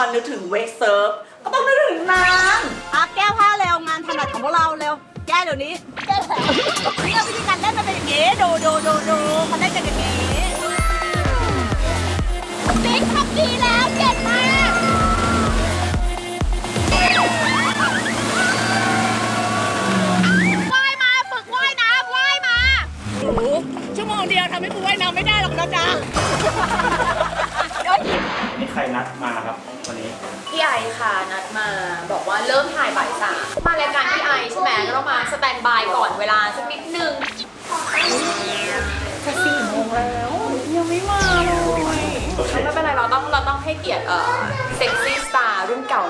อนึกถึงเวกเซิร์ฟก็ต้องนึกถึงนางอะแก้ผ้าเร็วงานถนัดของพวกเราเร็ว แก้เดี๋ยวนี้แก้นี่เอาวิธีการเล่นมันเป็นอย่างนี้ดูดูดูดูมันเล่นกันอย่างนี้ติ๊กทำดีแล้วเก่งมากว่ายมาฝึกว่ายน้ำว่ายมาโอ้โหชั่วโมงเดียวทำให้กูว่ายน้ำไม่ได้หรอกนะจ๊ะ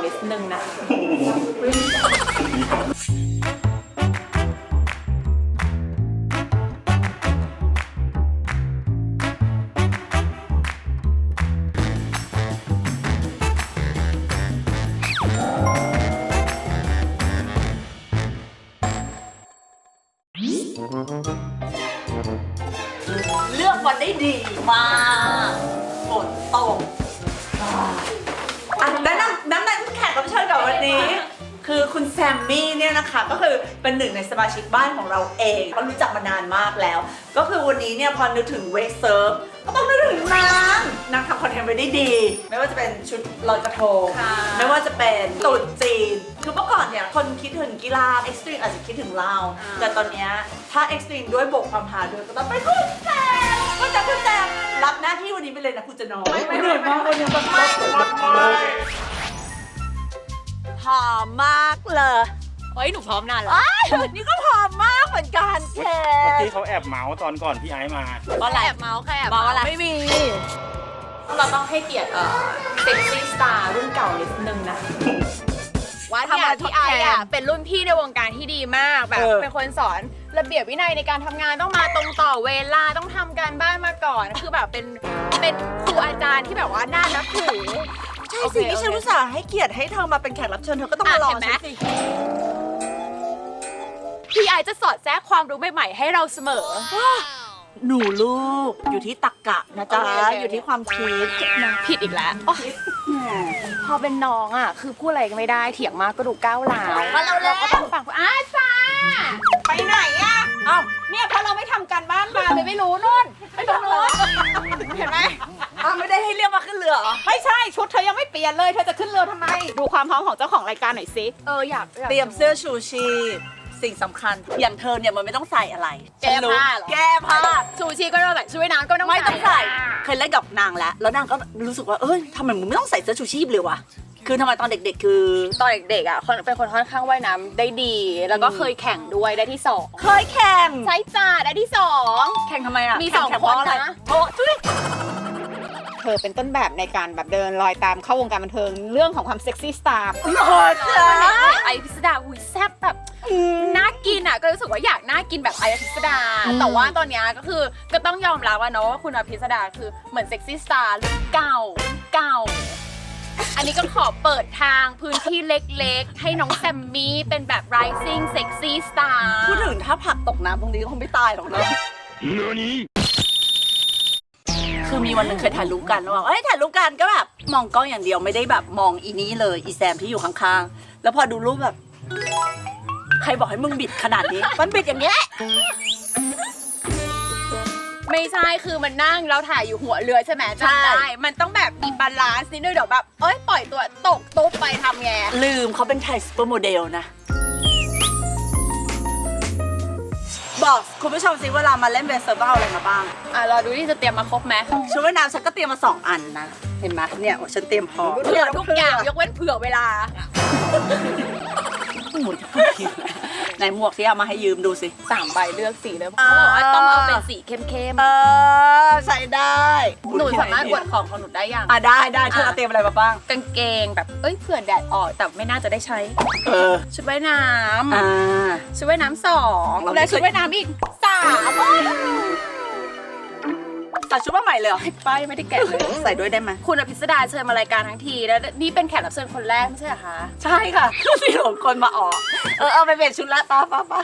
นิดนึงนะเลือกวันได้ดีมากฝนตกอะแนะนำแนะนำ รับเชิญกับวันนี้ คือคุณแซมมี่เนี่ยนะคะก็คือเป็นหนึ่งในสมาชิกบ้านของเราเองก็รู้จักมานานมากแล้ว ก็คือวันนี้เนี่ยพอนึกถึงเวกเซิร์ฟก็ต้องนึกถึงนางนางทำคอนเทนต์ไว้ได้ดี ไม่ว่าจะเป็นชุดลอยกระทง ค่ะ ไม่ว่าจะเป็นตรุ๊จีน คือเมื่อก่อนเนี่ยคนคิดถึงกีฬาเอ็กซ์ตรีมอาจจะคิดถึงเราแต่ตอนเนี้ยถ้าเอ็กซ์ตรีมด้วยบวกความหาด้วยก็ต้องไปคุณแซมก็จะคุณแซมรับหน้าที่วันนี้ไปเลยนะคุณจะน้อยเหนื่อยมากวันนี้แบบห อมมากเลยเฮ้ยหนูพร้อมนานแล้วอ้ายนี่ก็หอมมากเหมือนกันแคเมื่อกี้เขาแอบเมาส์ตอนก่อนพี่ไอซ์มาว่าแอบเมาส์ใครแอบเมาอะไรไม่มีเราต้องให้เกียรติเอ่อเซ็กซี่สตาร์รุ่นเก่านิดนึงนะคะว่าทำทำอะอะไรไรพี่พี่ไอไออะอะเป็นรุ่นพี่ในวงการที่ดีมากแบบเออ เป็นคนสอนระเบียบวินัยในการทำงานต้องมาตรงต่อเวลาต้องทำการบ้านมาก่อน คือแบบเป็นเป็นครูอาจารย์ที่แบบว่าน่านับถือ ใช่โอเคสินี่ฉันโอเค อุตส่าห์ให้เกียรติให้เธอมาเป็นแขกรับเชิญเธอก็ต้องมาลองอะเห็นไหมฉันสิพี่ไอจะสอดแทรกความรู้ใหม่ๆ ให้เราเสมอ หนูลูก อยู่ที่ตักกะนะจ๊ะ โอเคโอเค อยู่ที่ความคิดผิดอีกแล้วโอ๊ยพอเป็นน้องอะ คือพูดอะไรก็ไม่ได้เถียงมากก็ดูก้าวร้าวมาเราแล้ว ก็ต้องฟังอ้าจ้าไปไหนอะเอ้าเนี่ยเพราะเราไม่ทำการบ้านมาเลยไม่รู้นู่นไปตรงนู้นเห็นไหมอ้าวไม่ได้ให้เรียกมาขึ้นเรือเหรอไม่ใช่ ปลี่ยนเลยเธอจะขึ้นเรือทำไม ดูความพร้อมของเจ้าของรายการหน่อยสิเอออยากอยากเตรียมเสื้อชูชีพสิ่งสำคัญ อย่างเธอเนี่ยมันไม่ต้องใส่อะไรแก้ฉันรู้ผ้าเหรอแก้ผ้าซูชิก็ต้องใส่ช่วยน้ำก็ต้องไม่ต้องใส่อะเคยเล่นกับนางแล้ว แล้วนางก็รู้สึกว่าเอ้ยทำไมมึงไม่ต้องใส่เสื้อชูชีพเลยวะคือทำไมตอนเด็กๆ คือ ตอนเด็กๆอะคนเป็นคนค่อนข้างว่ายน้ำได้ดี แล้วก็เคยแข่งด้วยได้ที่สองเคยแข่ง ใช่จ้าได้ที่สอง แข่งทำไมอะมีแข่สองแข่เพราคนนะอะไรโอ้ทุยเธ อเป็นต้นแบบในการแบบเดินรอยตามเข้าวงการบันเทิงเรื่องของความเซ็กซี่สตาร์โอ้จ้าไอพิสดาหุยแซ่บแบบน่ากินอะก็รู้สึกว่าอยากน่ากินแบบไอพิสดา แต่ว่าตอนเนี้ยก็คือก็ต้องยอมรับว่าเนาะว่าคุณอภิสดาคือเหมือนเซ็กซี่สตาร์รุ่นเก่าเก่าอันนี้ก็ขอเปิดทางพื้นที่เล็กๆ ให้น้องแซมมี่เป็นแบบ rising sexy star พูดถึงถ้าผักตกน้ำตรงนี้ก็คงไม่ตายหรอกเนอะ คือมีวันหนึ่งเคยถ่ายรูปกันแล้วบอกเอ้ยถ่ายรูปกันก็แบบมองกล้องอย่างเดียวไม่ได้แบบมองอีนี้เลยอีแซมที่อยู่ข้างๆ แล้วพอดูรูปแบบ ใครบอกให้มึงบิดขนาดนี้ มันบิดอย่างเงี้ย ไม่ใช่คือมันนั่งแล้วถ่ายอยู่หัวเรือใช่ไหมใช่ จำได้ มันต้องแบบมีบาลานซ์นิดนึงเดี๋ยวแบบ เอ้ยปล่อยตัวตกตุ๊บไปทำไงลืมเขาเป็นไทยซูเปอร์โมเดลนะ บอกคุณผู้ชมสิเวลามาเล่นเบสเซอร์เอาอะไรมาบ้าง อะรอดูที่จะเตรียมมาครบไหมชุดว่ายน้ำฉันก็เตรียมมาสองอันนะ เห็นไหมเนี่ยฉันเตรียมพร้อมเผื่อทุกอย่างยกเว้นเผื่อเวลา หมวกไหนหมวกที่เอามาให้ยืมดูสิสามใบเลือกสีเลยอ่าเขาบอกว่าต้องเอาเป็นสีเข้มเออใส่ได้ๆ หนูสามารถอวดของของหนูได้ยัง อะได้ได้เธอเอาเตรียมอะไรมาบ้าง กางเกงแบบ เอ้ยเผื่อแดดออกแต่ไม่น่าจะได้ใช้ เออ ชุดว่ายน้อ่าำชุดว่ายน้ำสองเราไม่และชุดว่ายน้ำอีกสาม ใส่ชุดมาใหม่เลยเหรอป้ายไม่ได้แกะเลยใส่ด้วยได้ไหมคุณอภิสดาเชิญมารายการทั้งทีแล้วนี่เป็นแขกรับเชิญคนแรกไม่ใช่เหรอคะ ใช่ค่ะมีหลงคนมาออก เออเอาไปเปลี่ยนชุดละป้าป้าป้า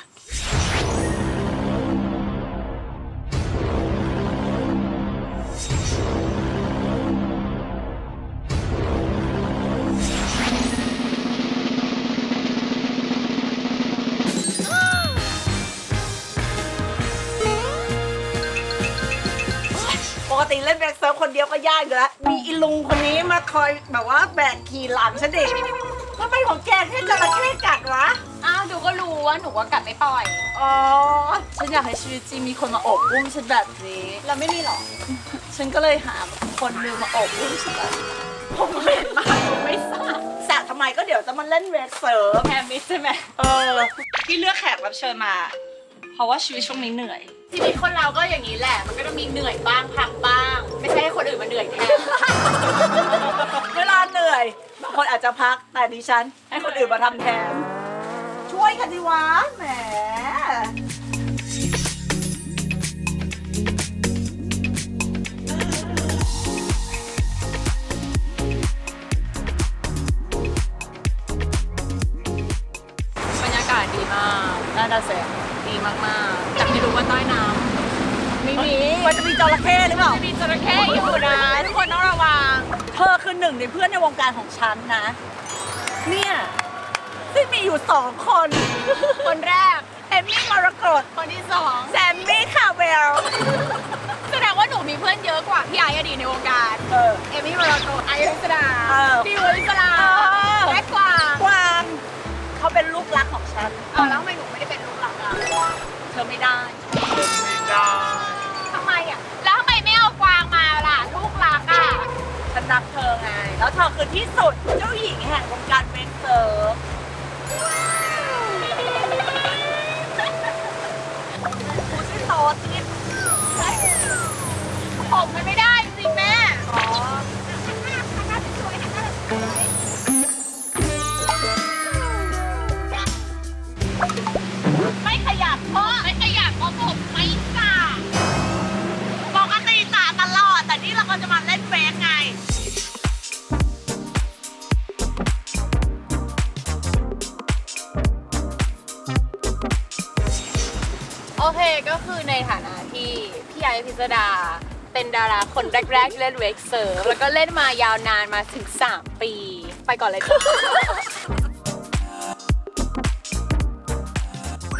ติเล่นแบกเซิร์ฟคนเดียวก็ยากอยู่แล้ว มีอีลุงคนนี้มาคอยแบบว่าแบกขี่หลังฉันเด็กทำไมของแกแค่จระเข้กัดวะ อ้าวดูก็รู้ว่าหนูว่ากัดไม่ปล่อย อ๋อ ฉันอยากให้ชีวิตจริงมีคนมาโอบอุ้มฉันแบบนี้ เราไม่มีหรอฉันก็เลยหาคนหนึงมาโอบอุ้มฉันแบบนี้ผมเห็นมากผมไม่ทราบสระทำไมก็เดี๋ยวจะมาเล่นแบกเซิร์ฟแฮมมิสใช่ไหมเออ ที่เลือกแขกรับเชิญมา เพราะว่าชีวิตช่วงนี้เหนื่อย ชีวิตคนเราก็อย่างนี้แหละ มันก็จะมีเหนื่อยบ้างพักบ้าง ไม่ใช่ให้คนอื่นมาเหนื่อยแทน เวลาเหนื่อยบางคนอาจจะพักแต่ดิฉัน ให้คนอื่นมาทำแทน ช่วยกันดีวะแหม บรรยากาศดีมากน่าจะเสร็จดี มากๆแต่ไม่รู้ว่าใต้น้ำไม่มีมันจะมีจระเข้หรือเปล่า มีจระเข้อยู่นะทุกคนต้องระวัง เธอคือหนึ่งในเพื่อนในวงการของฉันนะ เนี่ยซึ่งมีอยู่สองคน คนแรกเอมมี่มรกตคนที่สองแซมมี่คาเวลแสดงว่าหนูมีเพื่อนเยอะกว่าพี่ไอ้อดีตในวงการ เออ เอมี่มาราโกไอริสดาเออ ดิวอริสดาเออ และกวางกวางเขาเป็นลูกรักของฉัน เอาแล้วทำไมหนูไม่ได้เป็น ลูกหลักอะเธอไม่ได้ทำไมอะ แล้วทำไมไม่เอากวางมาล่ะลูกหลักอะฉันรักเธอไง แล้วเธอคือที่สุดเจ้าหญิงแห่งวงการเวกเซิร์ฟกูชื่อโตทิพย์ผมมันไม่ได้ ก็คือในฐานะที่พี่ไอพิสดา เป็นดาราคนแรกๆที่เล่นเวกเซิร์ฟแล้วก็เล่นมายาวนานมาถึง 3 ปี ไปก่อนเลยจ้ะ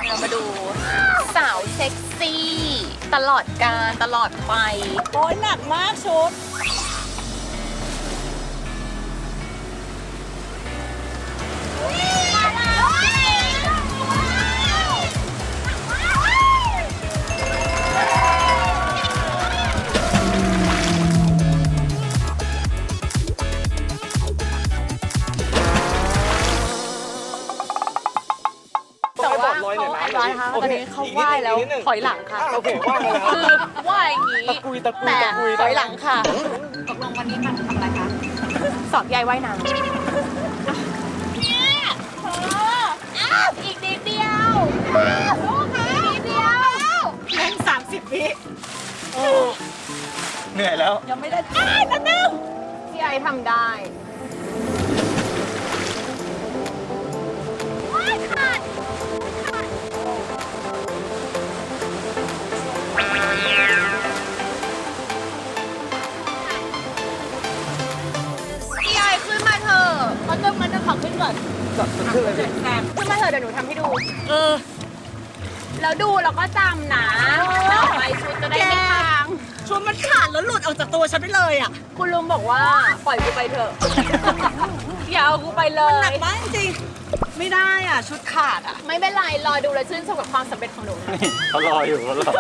เรามาดูสาวเซ็กซี่ ตลอดการตลอดไป โอ้ยหนักมากชุด แล้วถอยหลังค่ะโอเคว่าไปแล้วคือไหว้อย่างนี้ตะกุยตะกุยแต่ตะกุยถอยหลังค่ะ ตกลงวันนี้มันทำอะไรคะสอนยายว่ายน้ำเนี่ยเธออ้าวอีกนิดเดียวลูกค่ะอีกนิดเดียวแม่งสามสิบวิเหนื่อยแล้ว ยังไม่ได้อ้ายนั่นนึงพี่ไอทำได้ มันจะขอขึ้นก่อนขึ้นเลยพี่ขึ้นมาเถอะเดี๋ยวหนูทำให้ดู เออ แล้วดูแล้วก็จำนะต่อไปชุดจะได้ไม่พัง ชุดมันขาดแล้วหลุดออกจากตัวฉันไปเลยอะคุณลุงบอกว่าปล่อยกูไปเถอะ อย่าเอากูไปเลหนัย กมากจริงๆไม่ได้อะ ชุดขาดอะ ไม่เป็นไร รอดูและชื่นชมกับความสำเร็จของหนูนะนี่เขารออยู่เขารอ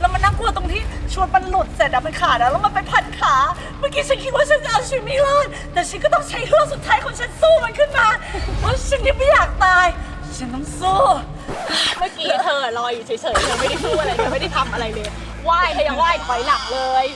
แล้วมันน่ากลัวตรงที่ชุดมันหลุดเสร็จอะมันขาดแล้วแล้วมันไปพันขา เมื่อกี้ฉันคิดว่าฉันจะเอาชีวิตไม่รอดแต่ฉันก็ต้องใช้เรื่องสุดท้ายของฉันสู้มันขึ้นมาเพราะฉันยังไม่อยากตาย ฉันต้องสู้ เมื่อกี้เธอรออยู่เฉยๆ เธอไม่ได้พูดอะไร เธอไม่ได้ทำอะไรเลย ไหว้เธอยังไหว้ถอยหลังเลย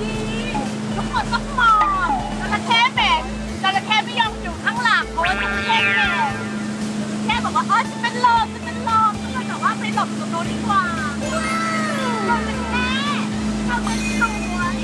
ดีทุกคนต้องมองจระเข้เหม็นจระเข้ไม่ยอมอยู่ข้งหลังเพราะว่าจะเข้เม็แค่บอกว่าออจะเป็นลมจะเป็นลมก็เลยแบบว่าไปหลบตรงโน้นดีกว่าเราเป็นแม่เรนสวย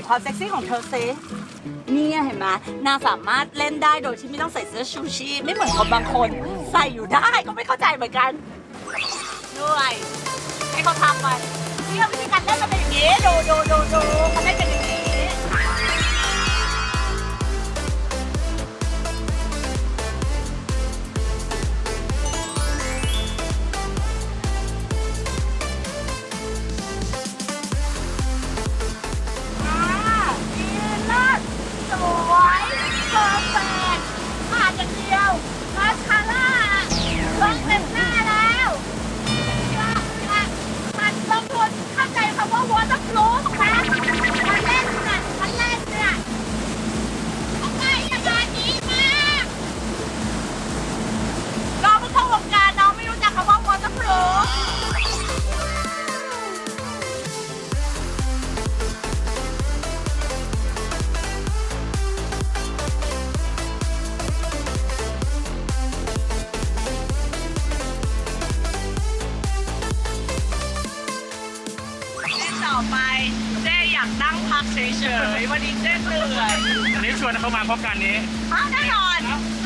ห็ความเซ็กซี่ของเธอซิเนี่ยเห็นไหมนางสามารถเล่นได้โดยที่ไม่ต้องใส่เสื้อชูชีพไม่เหมือนคนบางคน ใส่อยู่ได้ก็ไม่เข้าใจเหมือนกันด้วยให้เขาทำไปเนี่ยวิธีการเล่นมันเป็นอย่างนี้ดูดูดูดูเขาเล่นกันอย่างนี้ 玩的。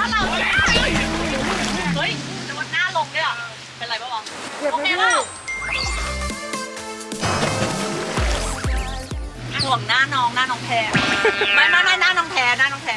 าเราเฮ้ยโดนหน้าลงเนี่ยเหรเป็นไรบ้างวโอเคแล้วห่วงหน้าน้องหน้าน้องแพ้ไม่ไม่ไม่หน้าน้องแพ้หน้าน้องแพ้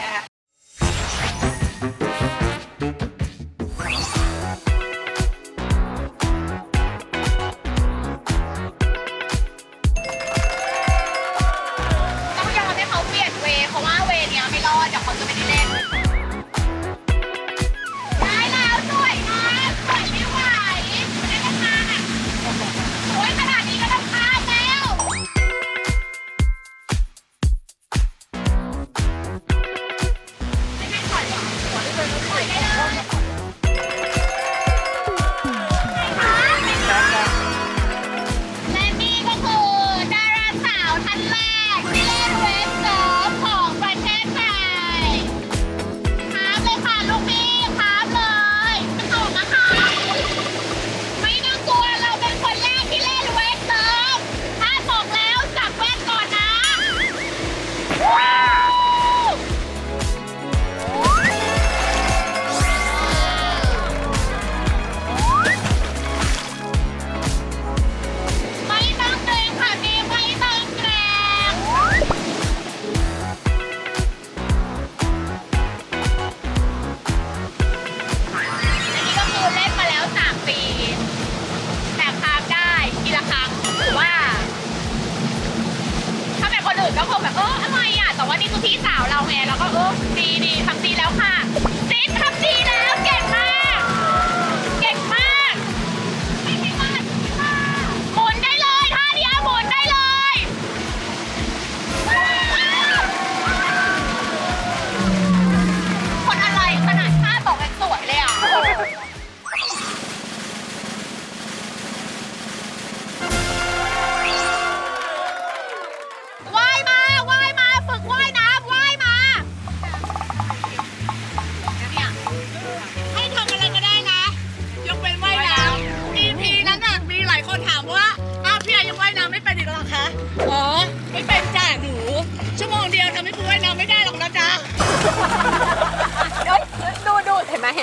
ก็เออดีดีทำดีแล้วค่ะ ติ๊กทำดี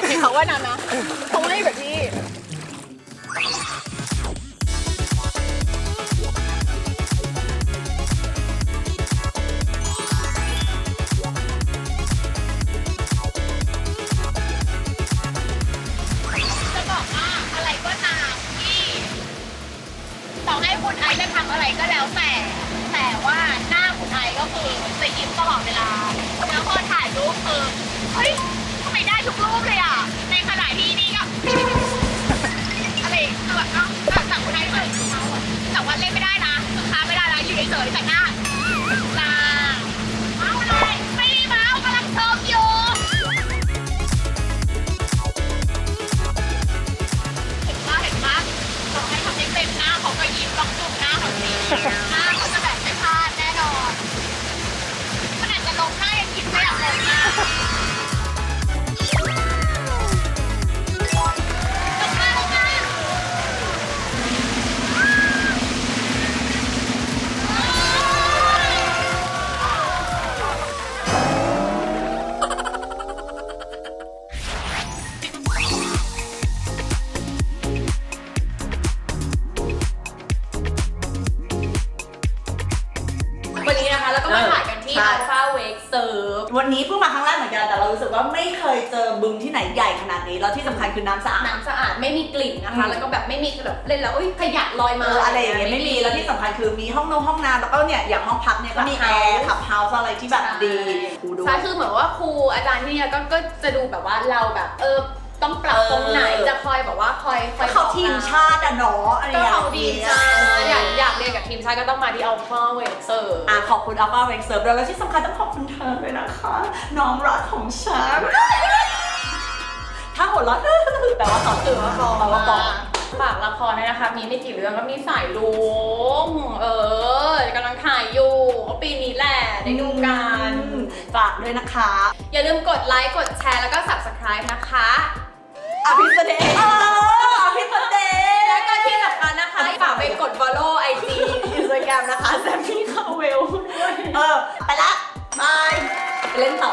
ำนะเขาไม่แบบนี้จะบอกว่าอะไรก็ตามที่ต่อให้คุณไอซ์จะทำอะไรก็แล้วแต่ แต่ว่าหน้าคุณไอซ์ก็คือจะยิ้มตลอดเวลา แล้วพอถ่ายรูปคือเฮ้ย ทุกรูปเลยอะ ในขณะที่นี่ก็อะไรคือแบบเอ้าแต่คุณไอซ์เลยแต่ว่าเล่นไม่ได้นะลูกค้าไม่ได้นะอยู่เฉยๆแต่หน้าตา ครั้งแรกเหมือนกันแต่เรารู้สึกว่าไม่เคยเจอบึงที่ไหนใหญ่ขนาดนี้แล้วที่สำคัญคือน้ำสะอาด น้ำสะอาดไม่มีกลิ่นนะคะ อืม แล้วก็แบบไม่มีแบบเล่นแล้วอุ้ยขยะลอยเอมาออะไรอย่างเงี้ยไม่มีแล้วที่สำคัญคือมีห้องนงห้องน้ำแล้วก็เนี่ยอย่างห้องพักเนี่ยก็มีแอร์ขับเฮาส์อะไรที่แบบดีคูดู ใช่คือเหมือนว่าครูอาจารย์ที่เนี่ยก็ก็จะดูแบบว่าเราแบบเออ ต้องปรับตรงไหนเออจะคอยแบบว่าคอยคอยเขาบอกทีมชาติอะเนาะอะไรอก็ย่างเขาเงี้ดีจ้าอยากอยากเรียนกับทีมชาติก็ต้องมาที่ Alpha Wake Surf อะขอบคุณอัลฟาเวงเซิร์ฟด้วยแล้วที่สำคัญต้องขอบคุณเธอด้วยนะคะ น้องรักของฉันถ้าหัวเราะแต่ว่าต่อคือว่าต่อว่าต่อฝากละครด้วยนะคะ มีไม่กี่เรื่องก็มีสายลุงเออกำลังถ่ายอยู่ก็ปีนี้แหละได้ดูกันฝากด้วยนะคะ อย่าลืมกดไลค์ กดแชร์แล้วก็ subscribe นะคะ อภิสเดชเอออภิสเดชแล้วก็ที่สำคัญนะคะฝากไปกด follow IG Instagram นะคะแซมมี่คาเวลด้วยเออ ไปละบายไปเล่นต่อ